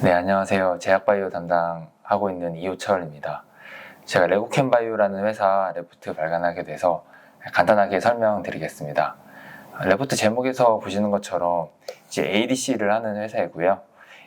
네, 안녕하세요. 제약바이오 담당하고 있는 이호철입니다. 제가 레고캠바이오라는 회사 레포트 발간하게 돼서 간단하게 설명드리겠습니다. 레포트 제목에서 보시는 것처럼 이제 ADC를 하는 회사이고요.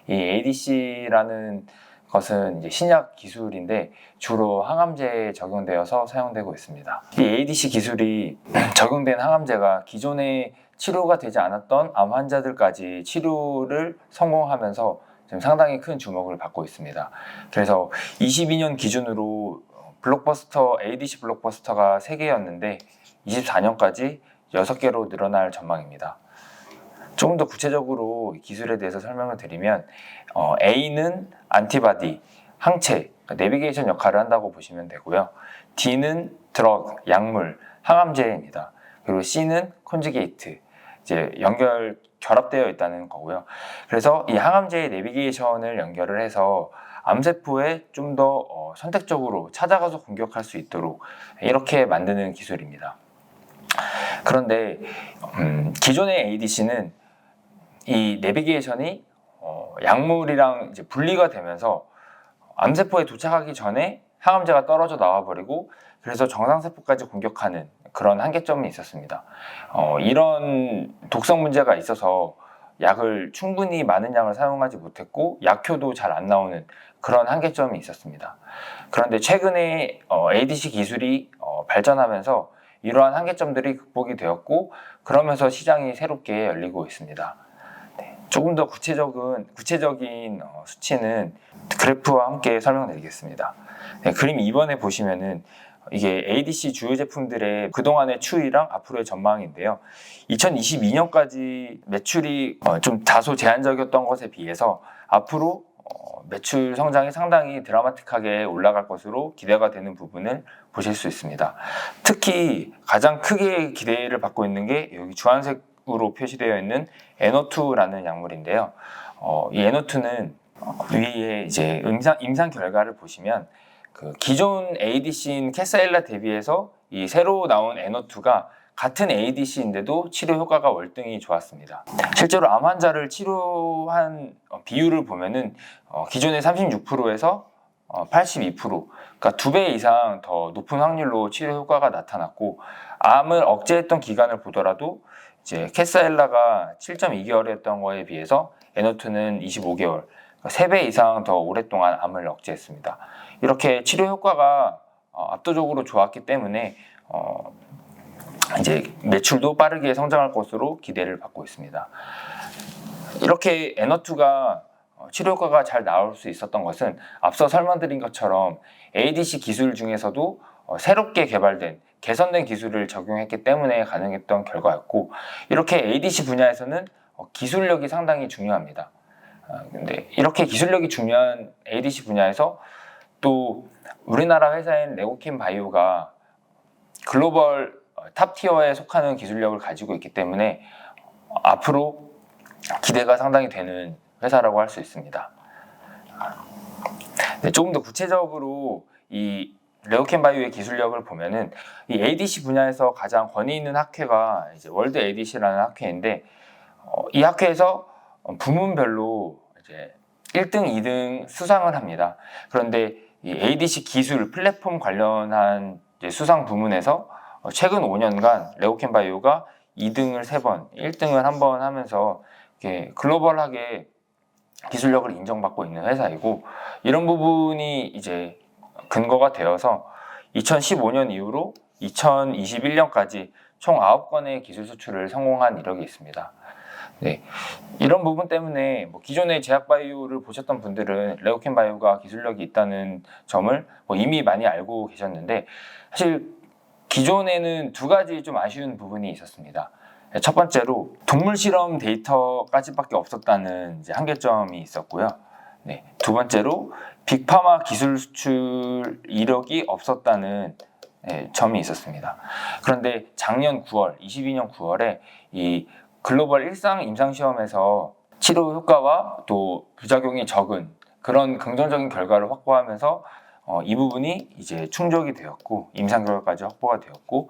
이 ADC라는 것은 이제 신약 기술인데 주로 항암제에 적용되어서 사용되고 있습니다. 이 ADC 기술이 적용된 항암제가 기존에 치료가 되지 않았던 암 환자들까지 치료를 성공하면서 지금 상당히 큰 주목을 받고 있습니다. 그래서 22년 기준으로 블록버스터 ADC 블록버스터가 3개였는데 24년까지 6개로 늘어날 전망입니다. 조금 더 구체적으로 기술에 대해서 설명을 드리면 어, A는 안티바디, 항체, 그러니까 내비게이션 역할을 한다고 보시면 되고요. D는 드럭, 약물, 항암제입니다. 그리고 C는 콘주게이트, 이제 연결 결합되어 있다는 거고요. 그래서 이 항암제의 내비게이션을 연결을 해서 암세포에 좀더 어, 선택적으로 찾아가서 공격할 수 있도록 이렇게 만드는 기술입니다. 그런데 음, 기존의 ADC는 이 내비게이션이 어, 약물이랑 이제 분리가 되면서 암세포에 도착하기 전에 항암제가 떨어져 나와버리고 그래서 정상세포까지 공격하는 그런 한계점이 있었습니다. 어, 이런 독성 문제가 있어서 약을 충분히 많은 양을 사용하지 못했고 약효도 잘 안 나오는 그런 한계점이 있었습니다. 그런데 최근에 어, ADC 기술이 어, 발전하면서 이러한 한계점들이 극복이 되었고 그러면서 시장이 새롭게 열리고 있습니다. 네, 조금 더 구체적인 구체적인 어, 수치는 그래프와 함께 설명드리겠습니다. 네, 그림 2번에 보시면은 이게 ADC 주요 제품들의 그동안의 추이랑 앞으로의 전망인데요. 2022년까지 매출이 어, 좀 다소 제한적이었던 것에 비해서 앞으로 어, 매출 성장이 상당히 드라마틱하게 올라갈 것으로 기대가 되는 부분을 보실 수 있습니다. 특히 가장 크게 기대를 받고 있는 게 여기 주황색으로 표시되어 있는 에노2라는 약물인데요. 어, 이 에노2는 위에 이제 임상, 임상 결과를 보시면 그 기존 ADC인 캐사일라 대비해서 이 새로 나온 에노2가 같은 ADC인데도 치료 효과가 월등히 좋았습니다. 실제로 암 환자를 치료한 어, 비율을 보면은 어, 기존의 36%에서 82% 그러니까 두 배 이상 더 높은 확률로 치료 효과가 나타났고 암을 억제했던 기간을 보더라도 이제 캐사일라가 7.2개월이었던 거에 비해서 에노트는 25개월, 그러니까 3배 이상 더 오랫동안 암을 억제했습니다. 이렇게 치료 효과가 어, 압도적으로 좋았기 때문에 어, 이제 매출도 빠르게 성장할 것으로 기대를 받고 있습니다. 이렇게 에너투가 치료 효과가 잘 나올 수 있었던 것은 앞서 설명드린 것처럼 ADC 기술 중에서도 어, 새롭게 개발된 개선된 기술을 적용했기 때문에 가능했던 결과였고 이렇게 ADC 분야에서는 어, 기술력이 상당히 중요합니다. 아, 근데 이렇게 기술력이 중요한 ADC 분야에서 또 우리나라 회사인 레고킨 바이오가 글로벌 어, 탑 티어에 속하는 기술력을 가지고 있기 때문에 앞으로 기대가 상당히 되는 회사라고 할 수 있습니다. 네, 조금 더 구체적으로 이 레오켄 바이오의 기술력을 보면은 이 ADC 분야에서 가장 권위 있는 학회가 이제 월드 ADC라는 학회인데 어, 이 학회에서 부문별로 이제 1등, 2등 수상을 합니다. 그런데 이 ADC 기술 플랫폼 관련한 수상 부문에서 어, 최근 5년간 레오켄 바이오가 2등을 3번, 1등을 한번 하면서 글로벌하게 기술력을 인정받고 있는 회사이고 이런 부분이 이제 근거가 되어서 2015년 이후로 2021년까지 총 9건의 기술 수출을 성공한 이력이 있습니다. 네. 이런 부분 때문에 뭐 기존의 제약바이오를 보셨던 분들은 레오켄 바이오가 기술력이 있다는 점을 뭐 이미 많이 알고 계셨는데 사실 기존에는 두 가지 좀 아쉬운 부분이 있었습니다. 첫 번째로 동물 실험 데이터까지밖에 없었다는 한계점이 있었고요. 네. 두 번째로 빅파마 기술 수출 이력이 없었다는 네, 점이 있었습니다. 그런데 작년 9월, 22년 9월에 이 글로벌 일상 임상 시험에서 치료 효과와 또 부작용이 적은 그런 긍정적인 결과를 확보하면서 어, 이 부분이 이제 충족이 되었고 임상 결과까지 확보가 되었고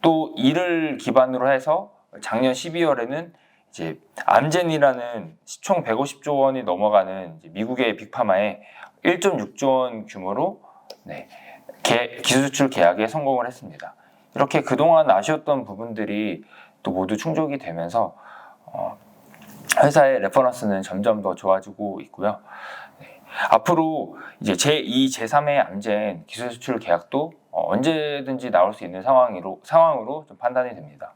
또 이를 기반으로 해서 작년 12월에는 이제 암젠이라는 시총 150조 원이 넘어가는 미국의 빅파마에 1.6조 원 규모로 네, 개- 기술 수출 계약에 성공을 했습니다. 이렇게 그동안 아쉬웠던 부분들이 또 모두 충족이 되면서 어, 회사의 레퍼런스는 점점 더 좋아지고 있고요. 네, 앞으로 이제 제2, 제3의 암젠 기술 수출 계약도 어, 언제든지 나올 수 있는 상황으로 상황으로 좀 판단이 됩니다.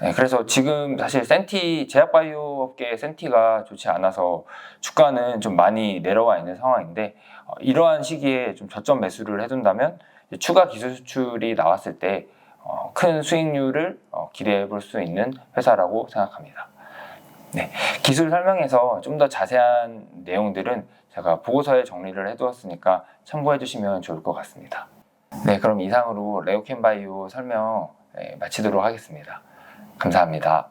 네, 그래서 지금 사실 센티 제약바이오 업계 센티가 좋지 않아서 주가는 좀 많이 내려와 있는 상황인데 어, 이러한 시기에 좀 저점 매수를 해둔다면 추가 기술 수출이 나왔을 때 어, 큰 수익률을 어, 기대해 볼 수 있는 회사라고 생각합니다. 네, 기술 설명에서 좀 더 자세한 내용들은 제가 보고서에 정리를 해두었으니까 참고해 주시면 좋을 것 같습니다. 네, 그럼 이상으로 레오캔바이오 설명 네, 마치도록 하겠습니다. 감사합니다.